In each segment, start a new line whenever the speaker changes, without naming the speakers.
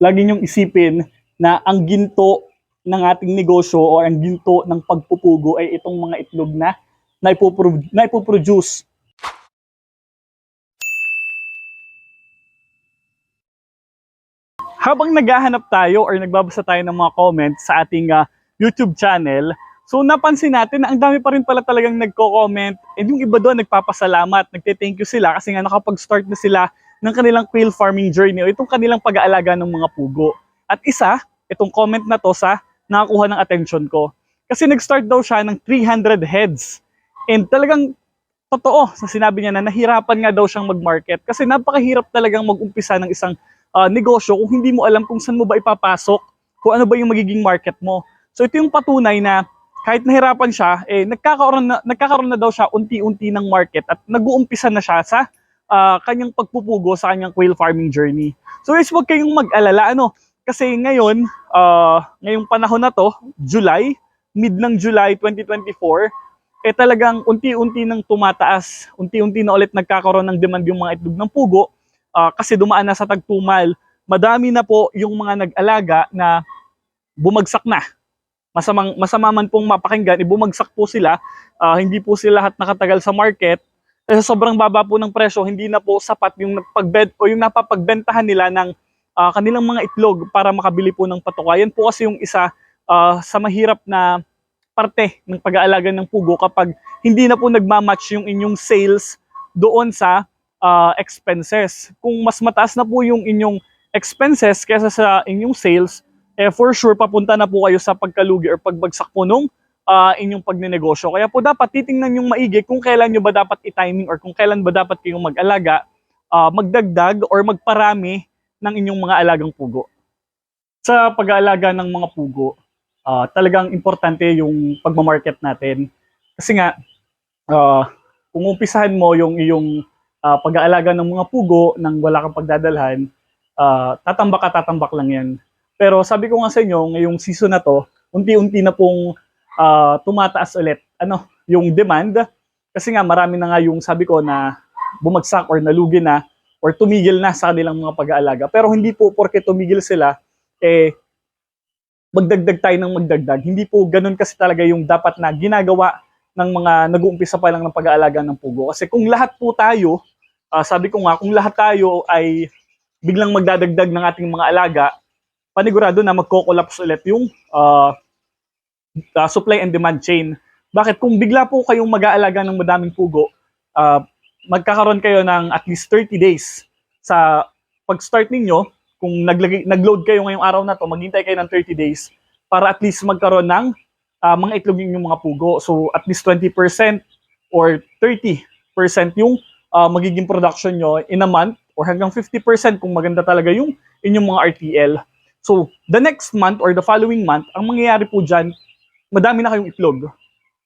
lagi niyong isipin na ang ginto ng ating negosyo o ang ginto ng pagpupugo ay itong mga itlog na na, ipopro- na ipoproduce. Habang naghahanap tayo or nagbabasa tayo ng mga comments sa ating ah, YouTube channel, so napansin natin na ang dami pa rin pala talagang nagko-comment and yung iba doon nagpapasalamat, nagte-thank you sila kasi nga nakapag-start na sila ng kanilang quail farming journey o itong kanilang pag-aalaga ng mga pugo. At isa, itong comment na to sa nakakuha ng attention ko. Kasi nag-start daw siya ng 300 heads. And talagang totoo sa sinabi niya na nahirapan nga daw siyang mag-market kasi napakahirap talagang mag-umpisa ng isang ah, negosyo kung hindi mo alam kung saan mo ba ipapasok, kung ano ba yung magiging market mo. So ito yung patunay na kahit nahirapan siya, eh, nagkakaroon, na, nagkakaroon na daw siya unti-unti ng market at nag-uumpisa na siya sa ah, kanyang pagpupugo sa kanyang quail farming journey. So guys, huwag kayong mag-alala. Ano? Kasi ngayon, ah, ngayong panahon na to, July, mid ng July 2024, eh talagang unti-unti nang tumataas, unti-unti na ulit nagkakaroon ng demand yung mga itlog ng pugo ah, kasi dumaan na sa tagtumal. Madami na po yung mga nag-alaga na bumagsak na. Masamang, masama man pong mapakinggan, eh, bumagsak po sila. Ah, hindi po sila lahat nakatagal sa market. Kasi sobrang baba po ng presyo, hindi na po sapat yung pagbed o yung napapagbentahan nila ng ah, kanilang mga itlog para makabili po ng patuka. Yan po kasi yung isa ah, sa mahirap na parte ng pag-aalaga ng pugo kapag hindi na po nagmamatch yung inyong sales doon sa ah, expenses. Kung mas mataas na po yung inyong expenses kaysa sa inyong sales, eh for sure papunta na po kayo sa pagkalugi or pagbagsak po nung ah, inyong pagnenegosyo. Kaya po dapat titingnan yung maigi kung kailan nyo ba dapat i-timing or kung kailan ba dapat kayong mag-alaga, ah, magdagdag or magparami ng inyong mga alagang pugo. Sa pag-aalaga ng mga pugo, ah, talagang importante yung pagmamarket natin. Kasi nga, ah, kung umpisahan mo yung iyong ah, pag-aalaga ng mga pugo nang wala kang pagdadalhan, ah, tatambak ka tatambak lang yan. Pero sabi ko nga sa inyo, ngayong season na to, unti-unti na pong ah, tumataas ulit ano, yung demand. Kasi nga marami na nga yung sabi ko na bumagsak or nalugi na or tumigil na sa kanilang mga pag-aalaga. Pero hindi po porke tumigil sila, eh, magdagdag tayo ng magdagdag. Hindi po ganun kasi talaga yung dapat na ginagawa ng mga nag-uumpisa pa lang ng pag-aalaga ng pugo. Kasi kung lahat po tayo, ah, sabi ko nga, kung lahat tayo ay biglang magdadagdag ng ating mga alaga, panigurado na magko-collapse ulit yung ah, ah, supply and demand chain. Bakit? Kung bigla po kayong mag-aalaga ng madaming pugo, ah, magkakaroon kayo ng at least 30 days sa pag-start ninyo, kung naglagay, nag-load kayo ngayong araw na to, maghintay kayo ng 30 days para at least magkaroon ng ah, mga itlog yung mga pugo. So at least 20% or 30% yung ah, magiging production nyo in a month or hanggang 50% kung maganda talaga yung inyong mga RTL. So the next month or the following month, ang mangyayari po dyan, madami na kayong itlog.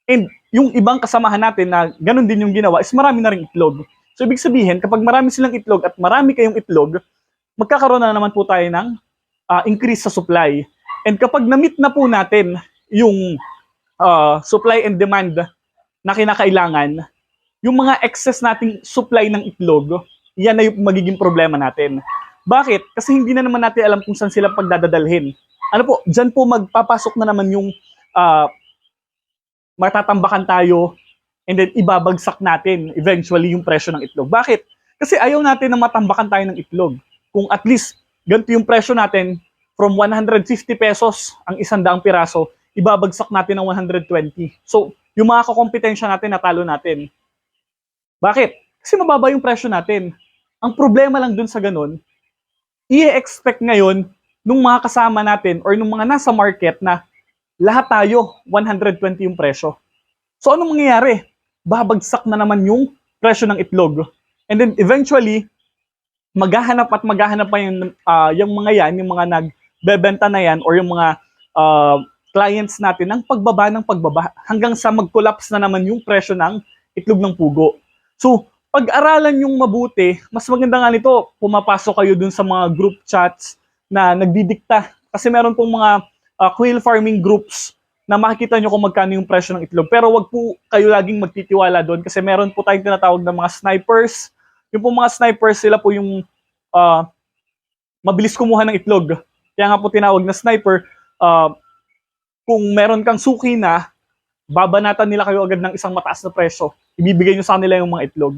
And yung ibang kasamahan natin na ganun din yung ginawa is marami na rin itlog. So ibig sabihin, kapag marami silang itlog at marami kayong itlog, magkakaroon na naman po tayo ng ah, increase sa supply. And kapag na-meet na po natin yung ah, supply and demand na kinakailangan, yung mga excess nating supply ng itlog, yan na yung magiging problema natin. Bakit? Kasi hindi na naman natin alam kung saan sila pagdadadalhin. Ano po, dyan po magpapasok na naman yung ah, matatambakan tayo and then ibabagsak natin eventually yung presyo ng itlog. Bakit? Kasi ayaw natin na matambakan tayo ng itlog. Kung at least ganito yung presyo natin from 150 pesos ang isang daang piraso, ibabagsak natin ng 120. So, yung mga kakompetensya natin, natalo natin. Bakit? Kasi mababa yung presyo natin. Ang problema lang dun sa ganun, i-expect ngayon nung mga kasama natin or nung mga nasa market na lahat tayo 120 yung presyo. So anong mangyayari? Babagsak na naman yung presyo ng itlog. And then eventually, maghahanap at maghahanap pa yung, ah, yung mga yan, yung mga nagbebenta na yan or yung mga ah, clients natin ng pagbaba ng pagbaba hanggang sa mag-collapse na naman yung presyo ng itlog ng pugo. So, pag-aralan yung mabuti, mas maganda nga nito, pumapasok kayo dun sa mga group chats na nagdidikta. Kasi meron pong mga uh, quail farming groups na makikita nyo kung magkano yung presyo ng itlog. Pero wag po kayo laging magtitiwala doon kasi meron po tayong tinatawag na mga snipers. Yung po mga snipers, sila po yung uh, mabilis kumuha ng itlog. Kaya nga po tinawag na sniper. Ah, kung meron kang suki na, babanatan nila kayo agad ng isang mataas na presyo. Ibibigay nyo sa kanila yung mga itlog.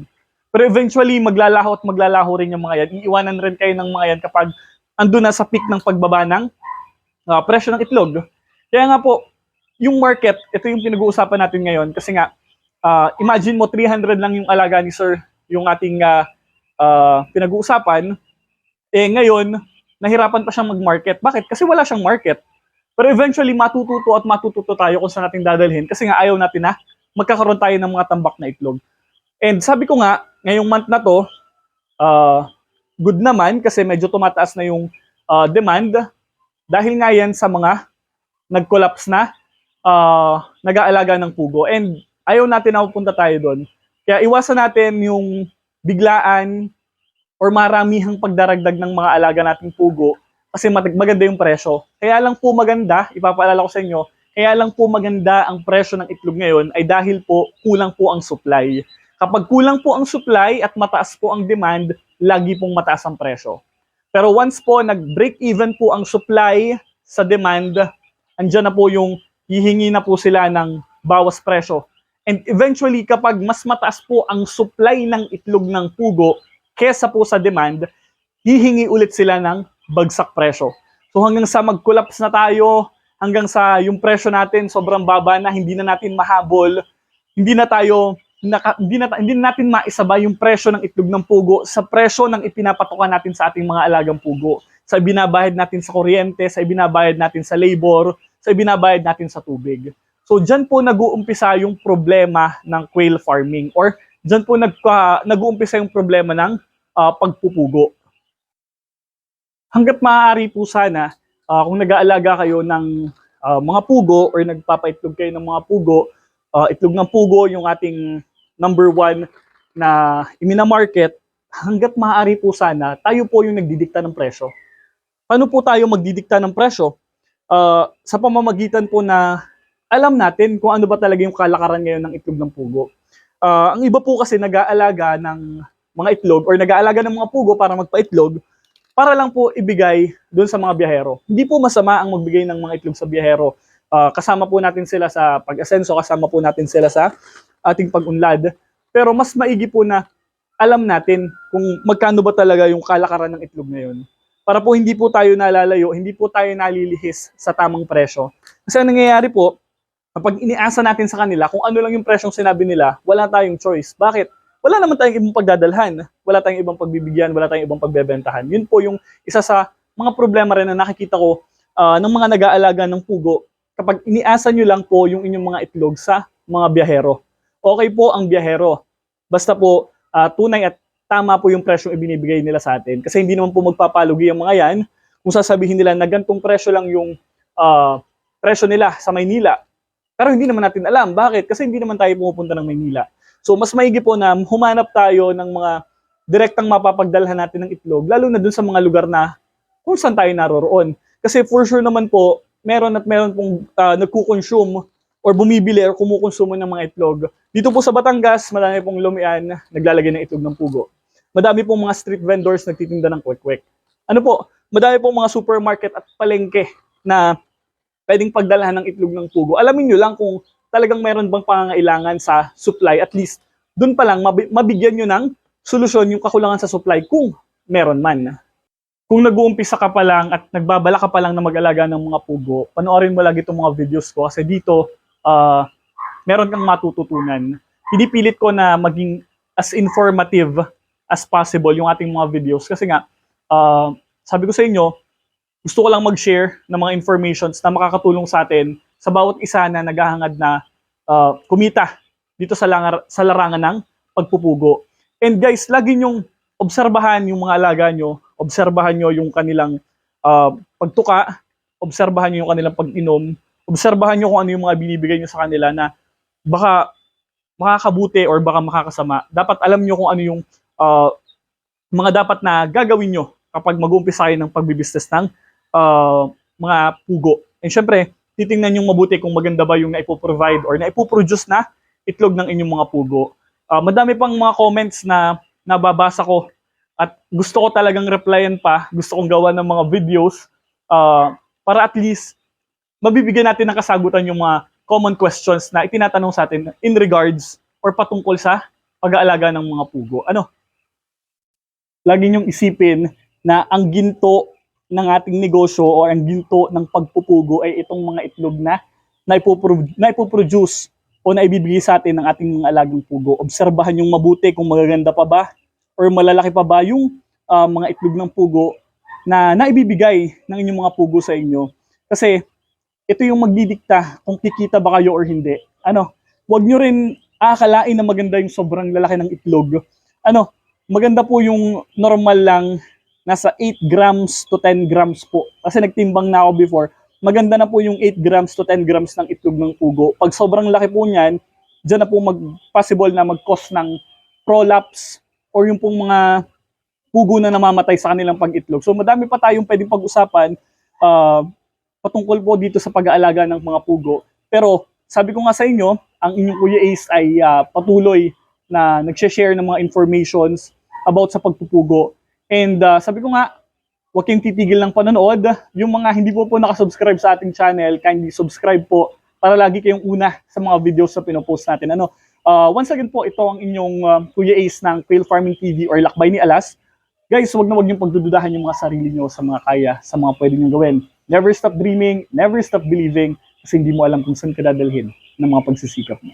Pero eventually, maglalaho at maglalaho rin yung mga yan. Iiwanan rin kayo ng mga yan kapag andun na sa peak ng pagbaba ng ah, presyo ng itlog. Kaya nga po, yung market, ito yung pinag-uusapan natin ngayon kasi nga, ah, imagine mo 300 lang yung alaga ni Sir, yung ating ah, ah, pinag-uusapan. Eh ngayon, nahirapan pa siyang mag-market. Bakit? Kasi wala siyang market. Pero eventually, matututo at matututo tayo kung saan natin dadalhin kasi nga ayaw natin na magkakaroon tayo ng mga tambak na itlog. And sabi ko nga, ngayong month na to, ah, good naman kasi medyo tumataas na yung ah, demand dahil nga yan sa mga nag-collapse na ah, nag-aalaga ng pugo. And ayaw natin na pupunta tayo doon. Kaya iwasan natin yung biglaan or maramihang pagdaragdag ng mga alaga nating pugo kasi mag- maganda yung presyo. Kaya lang po maganda, ipapaalala ko sa inyo, kaya lang po maganda ang presyo ng itlog ngayon ay dahil po kulang po ang supply. Kapag kulang po ang supply at mataas po ang demand, lagi pong mataas ang presyo. Pero once po nag-break even po ang supply sa demand, andyan na po yung hihingi na po sila ng bawas presyo. And eventually, kapag mas mataas po ang supply ng itlog ng pugo kesa po sa demand, hihingi ulit sila ng bagsak presyo. So hanggang sa mag-collapse na tayo, hanggang sa yung presyo natin sobrang baba na hindi na natin mahabol, hindi na tayo naka, hindi na hindi na natin maisabay yung presyo ng itlog ng pugo sa presyo ng ipinapatokan natin sa ating mga alagang pugo. Sa ibinabayad natin sa kuryente, sa ibinabayad natin sa labor, sa ibinabayad natin sa tubig. So diyan po nag-uumpisa yung problema ng quail farming or diyan po nagka, nag-uumpisa yung problema ng ah, pagpupugo. Hanggat maaari po sana, ah, kung nag-aalaga kayo ng ah, mga pugo or nagpapaitlog kayo ng mga pugo, ah, itlog ng pugo yung ating number one na iminamarket, hanggat maaari po sana, tayo po yung nagdidikta ng presyo. Paano po tayo magdidikta ng presyo? Ah, sa pamamagitan po na alam natin kung ano ba talaga yung kalakaran ngayon ng itlog ng pugo. Ah, ang iba po kasi nag-aalaga ng mga itlog or nag-aalaga ng mga pugo para magpaitlog para lang po ibigay doon sa mga biyahero. Hindi po masama ang magbigay ng mga itlog sa biyahero. Ah, kasama po natin sila sa pag-asenso, kasama po natin sila sa ating pag-unlad. Pero mas maigi po na alam natin kung magkano ba talaga yung kalakaran ng itlog ngayon. Para po hindi po tayo nalalayo, hindi po tayo nalilihis sa tamang presyo. Kasi ang nangyayari po, kapag iniasa natin sa kanila kung ano lang yung presyong sinabi nila, wala tayong choice. Bakit? Wala naman tayong ibang pagdadalhan. Wala tayong ibang pagbibigyan, wala tayong ibang pagbebentahan. Yun po yung isa sa mga problema rin na nakikita ko ah, ng mga nag-aalaga ng pugo. Kapag iniasa nyo lang po yung inyong mga itlog sa mga biyahero. Okay po ang biyahero. Basta po ah, tunay at tama po yung presyong ibinibigay nila sa atin. Kasi hindi naman po magpapalugi ang mga yan kung sasabihin nila na gantong presyo lang yung ah, presyo nila sa Maynila. Pero hindi naman natin alam. Bakit? Kasi hindi naman tayo pumupunta ng Maynila. So mas maigi po na humanap tayo ng mga direktang mapapagdalhan natin ng itlog, lalo na dun sa mga lugar na kung saan tayo naroroon. Kasi for sure naman po, meron at meron pong uh, nagkukonsume or bumibili or kumukonsumo ng mga itlog. Dito po sa Batangas, madami pong lumian naglalagay ng itlog ng pugo. Madami pong mga street vendors nagtitinda ng kwek-kwek. Ano po, madami pong mga supermarket at palengke na pwedeng pagdalhan ng itlog ng pugo. Alamin nyo lang kung talagang meron bang pangangailangan sa supply, at least doon pa lang mabi- mabigyan nyo ng solusyon yung kakulangan sa supply kung meron man. Kung nag-uumpisa ka pa lang at nagbabala ka pa lang na mag-alaga ng mga pugo, panoorin mo lagi itong mga videos ko kasi dito ah, meron kang matututunan. Pinipilit ko na maging as informative as possible yung ating mga videos kasi nga ah, sabi ko sa inyo, gusto ko lang mag-share ng mga informations na makakatulong sa atin sa bawat isa na naghahangad na ah, kumita dito sa, langar, sa larangan ng pagpupugo. And guys, lagi nyong obserbahan yung mga alaga nyo, obserbahan nyo yung kanilang ah, pagtuka, obserbahan nyo yung kanilang pag-inom, obserbahan nyo kung ano yung mga binibigay nyo sa kanila na baka makakabuti or baka makakasama. Dapat alam nyo kung ano yung ah, mga dapat na gagawin nyo kapag mag-uumpisa kayo ng pagbibusiness ng ah, mga pugo. And syempre, titingnan yung mabuti kung maganda ba yung naipo-provide or naipo-produce na itlog ng inyong mga pugo. Ah, madami pang mga comments na nababasa ko At gusto ko talagang replyan pa, gusto kong gawa ng mga videos ah, para at least mabibigyan natin ng kasagutan yung mga common questions na itinatanong sa atin in regards or patungkol sa pag-aalaga ng mga pugo. Ano? Lagi niyong isipin na ang ginto ng ating negosyo o ang ginto ng pagpupugo ay itong mga itlog na naipopro- naipoproduce o naibibigay sa atin ng ating mga alagang pugo. Obserbahan yung mabuti kung magaganda pa ba or malalaki pa ba yung ah, mga itlog ng pugo na naibibigay ng inyong mga pugo sa inyo. Kasi ito yung magdidikta kung kikita ba kayo or hindi. Ano, huwag nyo rin aakalain na maganda yung sobrang lalaki ng itlog. Ano, maganda po yung normal lang nasa 8 grams to 10 grams po. Kasi nagtimbang na ako before. Maganda na po yung 8 grams to 10 grams ng itlog ng pugo. Pag sobrang laki po niyan, dyan na po mag-possible na mag-cause ng prolapse or yung pong mga pugo na namamatay sa kanilang pag-itlog. So madami pa tayong pwedeng pag-usapan ah, patungkol po dito sa pag-aalaga ng mga pugo. Pero sabi ko nga sa inyo, ang inyong Kuya Ace ay ah, patuloy na nag-share ng mga informations about sa pagpupugo. And ah, sabi ko nga, huwag kayong titigil ng panonood. Yung mga hindi po po nakasubscribe sa ating channel, kindly subscribe po para lagi kayong una sa mga videos na pinopost natin. Ano? Ah, once again po, ito ang inyong ah, Kuya Ace ng Quail Farming TV or Lakbay ni Alas. Guys, huwag na huwag niyong pagdududahan yung mga sarili niyo sa mga kaya, sa mga pwede niyong gawin. Never stop dreaming, never stop believing, kasi hindi mo alam kung saan ka dadalhin ng mga pagsisikap mo.